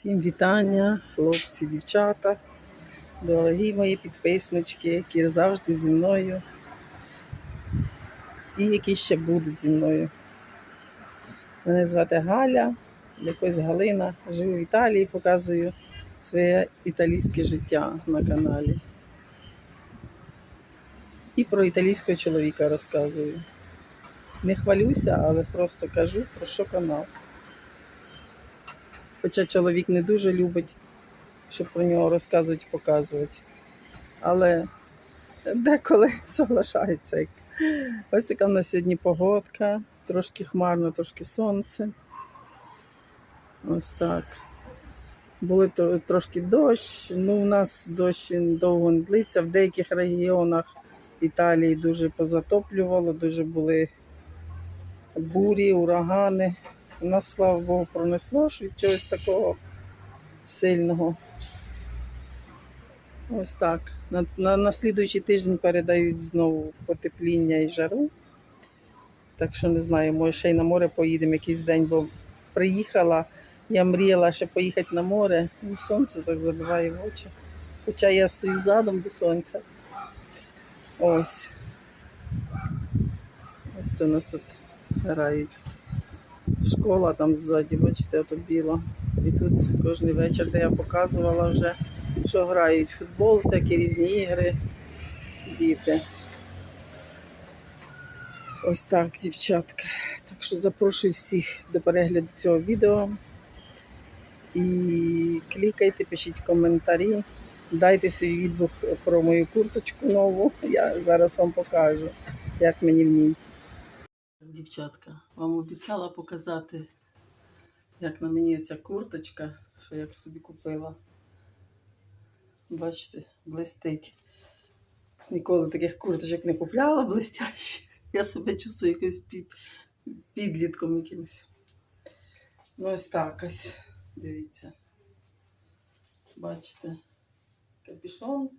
Всім вітання, хлопці, дівчата, дорогі мої підписнички, які завжди зі мною і які ще будуть зі мною. Мене звати Галя, якось Галина. Живу в Італії, показую своє італійське життя на каналі. І про італійського чоловіка розказую. Не хвалюся, але просто кажу, про що канал. Хоча чоловік не дуже любить, щоб про нього розказувати, показувати. Але деколи соглашається. Ось така в нас сьогодні погодка, трошки хмарно, трошки сонце. Ось так. Були трошки дощ, ну у нас дощ довго не длиться. В деяких регіонах Італії дуже позатоплювало, дуже були бурі, урагани. Нас, слава Богу, пронесло що чогось такого сильного. Ось так. На, на, на слідуючий тиждень передають знову потепління і жару. Так що не знаю, може ще й на море поїдемо якийсь день, бо приїхала. Я мріяла ще поїхати на море, і сонце так забиває в очі. Хоча я стою задом до сонця. Ось. Ось у нас тут грають школа там ззаді, бачите, ото біла. І тут кожен вечір, де я показувала вже, що грають футбол, всякі різні ігри, діти. Ось так, дівчатка. Так що запрошую всіх до перегляду цього відео. І клікайте, пишіть коментарі, дайте свій відгук про мою курточку нову. Я зараз вам покажу, як мені в ній. Дівчатка, вам обіцяла показати, як на мені ця курточка, що я собі купила. Бачите, блистить. Ніколи таких курточок не купляла блистящих. Я себе чувствую під, підлітком якимось. Ну, ось так ось. Дивіться. Бачите, капюшон.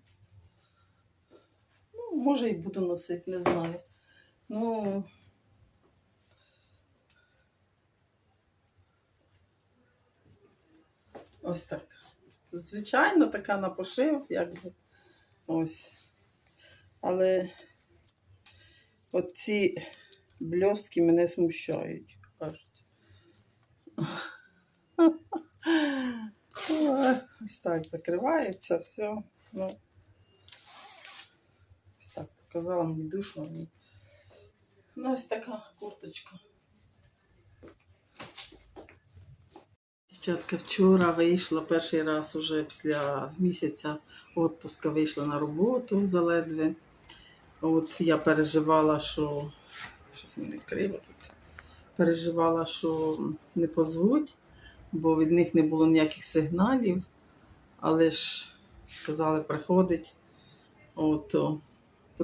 Ну, може і буду носити, не знаю. Ну, Ось так. Звичайно, така на пошив, якби. Ось. Але оці блістки мене смущають, кажуть. Ось так закривається все. Ну, ось так показала мені душу. Ну, ось така курточка. Дівчатка, вчора вийшла перший раз уже після місяця відпуска вийшла на роботу заледве. От я переживала, що щось мені криво тут. Переживала, що не позвуть, бо від них не було ніяких сигналів. Але ж сказали, приходить. От,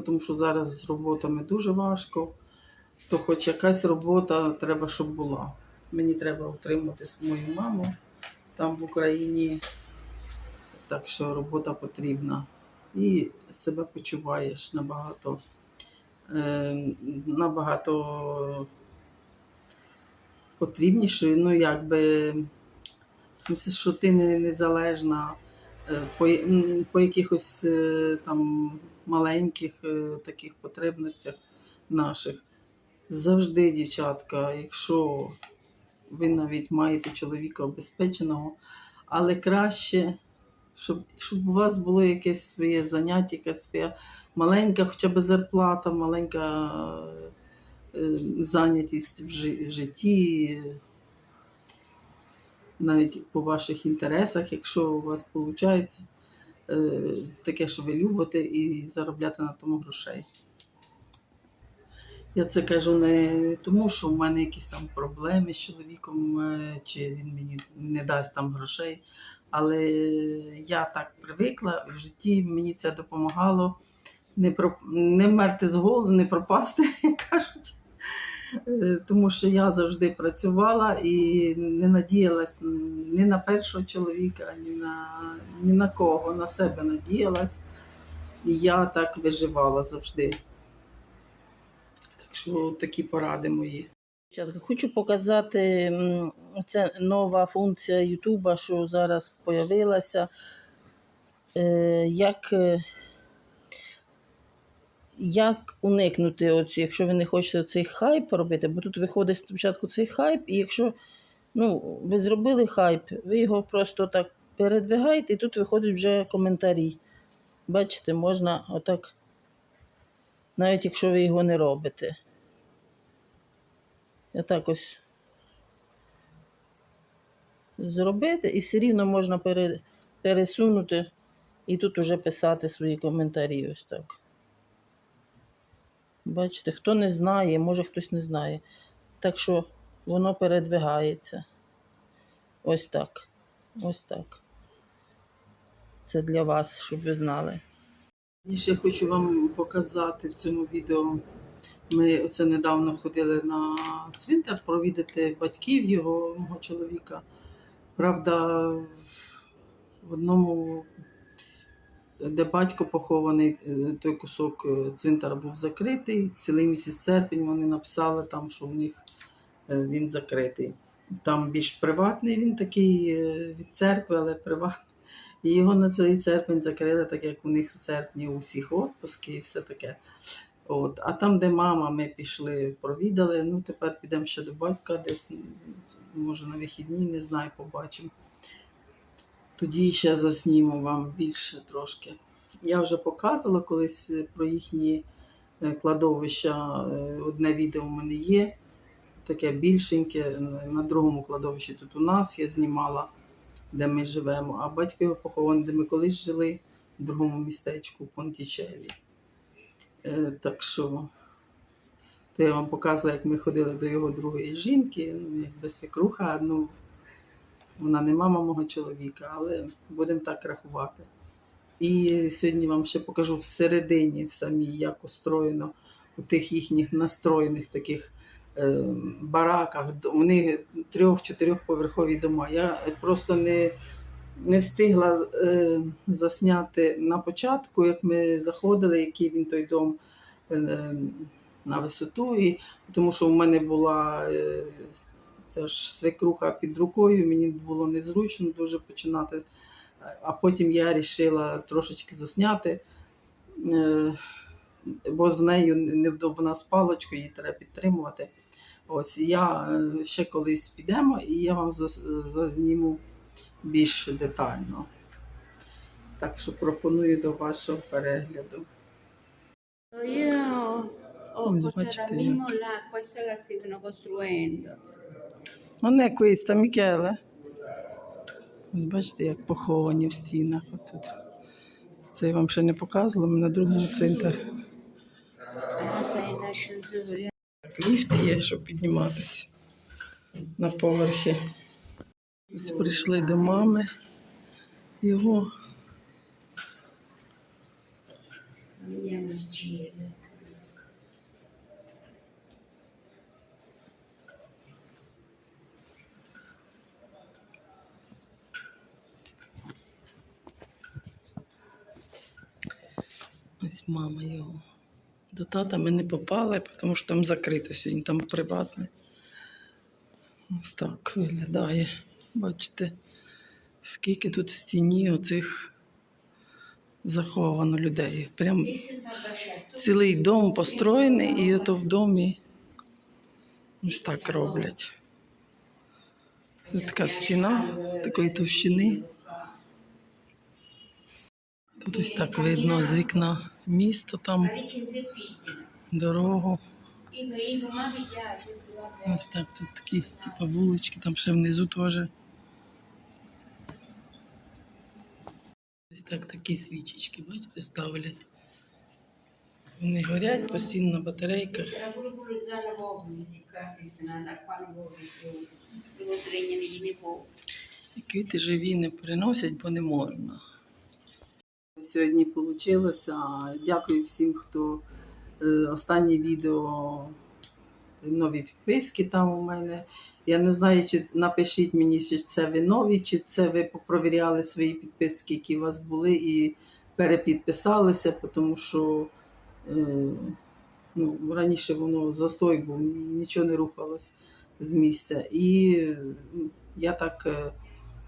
тому що зараз з роботами дуже важко, то хоч якась робота треба, щоб була. Мені треба утримати мою маму там в Україні. Так що робота потрібна. І себе почуваєш набагато, е, набагато потрібнішою. Ну, якби, ну, що ти не, незалежна е, по, по якихось е, там маленьких таких потребностях наших. Завжди, дівчатка, якщо ви навіть маєте чоловіка обезпеченого, але краще, щоб, щоб у вас було якесь своє заняття, якась своя маленька хоча б зарплата, маленька е, зайнятість в житті, навіть по ваших інтересах, якщо у вас виходить таке, що ви любите, і заробляти на тому грошей. Я це кажу не тому, що в мене якісь там проблеми з чоловіком, е, чи він мені не дасть там грошей. Але я так привикла в житті, мені це допомагало не, про, не вмерти з голоду, не пропасти, як кажуть. Е, Тому що я завжди працювала і не надіялась ні на першого чоловіка, ні на, ні на кого, на себе надіялась. І я так виживала завжди. Що такі поради мої. Хочу показати це нова функція Ютуба, що зараз з'явилася. Е, як, е, як уникнути, оцю, якщо ви не хочете цей хайп робити, бо тут виходить спочатку цей хайп, і якщо ну, ви зробили хайп, ви його просто так передвигаєте, і тут виходять вже коментарі. Бачите, можна отак, навіть якщо ви його не робите. Отак ось зробити, і все рівно можна пере, пересунути і тут уже писати свої коментарі. Ось так. Бачите, хто не знає, може хтось не знає. Так що воно передвигається. Ось так. Ось так. Це для вас, щоб ви знали. І ще хочу вам показати в цьому відео. Ми оце недавно ходили на цвинтар провідати батьків його мого чоловіка. Правда, в одному, де батько похований, е, той кусок е, цвинтара був закритий. Цілий місяць серпень вони написали там, що в них е, він закритий. Там більш приватний він такий від церкви, але приватний. І його на цей серпень закрили, так як у них в серпні у всіх відпуски і все таке. От. А там, де мама, ми пішли, провідали. Ну, тепер підемо ще до батька, десь, може, на вихідні, не знаю, побачимо. Тоді ще засніму вам більше трошки. Я вже показувала колись е, про їхні е, кладовища. Е, Одне відео в мене є, таке більшеньке. На другому кладовищі тут у нас я знімала де ми живемо, а батько його похований, де ми колись жили в другому містечку Понтічеві. Е, так що то я вам показувала, як ми ходили до його другої жінки, ну, якби свекруха, ну, вона не мама мого чоловіка, але будемо так рахувати. І сьогодні вам ще покажу всередині, в як устроєно у тих їхніх настроєних таких е, бараках. Вони трьох-чотирьохповерхові дома. Я просто не, не встигла е, засняти на початку, як ми заходили, який він той дом е, на висоту. І, тому що в мене була е, ця ж свекруха під рукою, мені було незручно дуже починати. А потім я вирішила трошечки засняти. Е, бо з нею невдовго вона з паличкою, її треба підтримувати. Ось я е, ще колись підемо, і я вам зазніму більш детально. Так що пропоную до вашого перегляду. Non è questa, Michele? Бачите, як поховані в стінах. Отут. Це я вам ще не показувала, ми на другому ascensore. Ліфт є, щоб підніматися на поверхи. Ось прийшли до мами його. Ось мама його. До тата ми не попали, тому що там закрито сьогодні, там приватне. Ось так виглядає. Бачите, скільки тут в стіні оцих заховано людей. Прям цілий дом построєний, і ото в домі ось так роблять. Це така стіна такої товщини. Тут ось так видно з вікна місто, там дорогу. Ось так тут такі, типу, вулички, там ще внизу теж. Ось так такі свічечки, бачите, ставлять. Вони горять постійно i nipoti. І квіти живі не приносять, бо не можна. Сьогодні вийшло. Дякую всім, хто е, останнє відео, нові підписки там у мене. Я не знаю, чи напишіть мені, чи це ви нові, чи це ви попровіряли свої підписки, які у вас були, і перепідписалися, тому що е, Ну, раніше воно застой був, нічого не рухалось з місця. І я так е,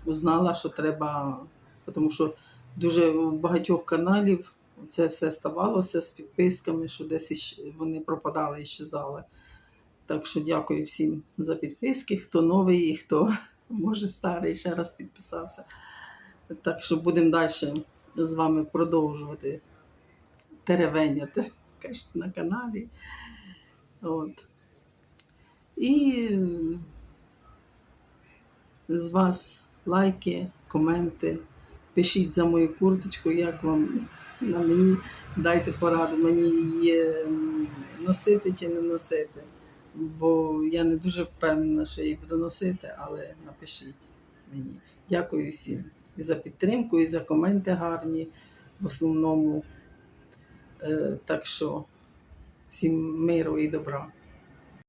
узнала, що треба, тому що дуже у багатьох каналів це все ставалося з підписками, що десь вони пропадали і щезали. Так що дякую всім за підписки, хто новий і хто може старий ще раз підписався. Так що будемо далі з вами продовжувати теревеняти на каналі. От. І з вас лайки, коменти. Пишіть за мою курточку, як вам на мені дайте пораду, мені її носити чи не носити. Бо я не дуже впевнена, що її буду носити, але напишіть мені. Дякую всім і за підтримку, і за коменти гарні в основному. Е, Так що всім миру і добра.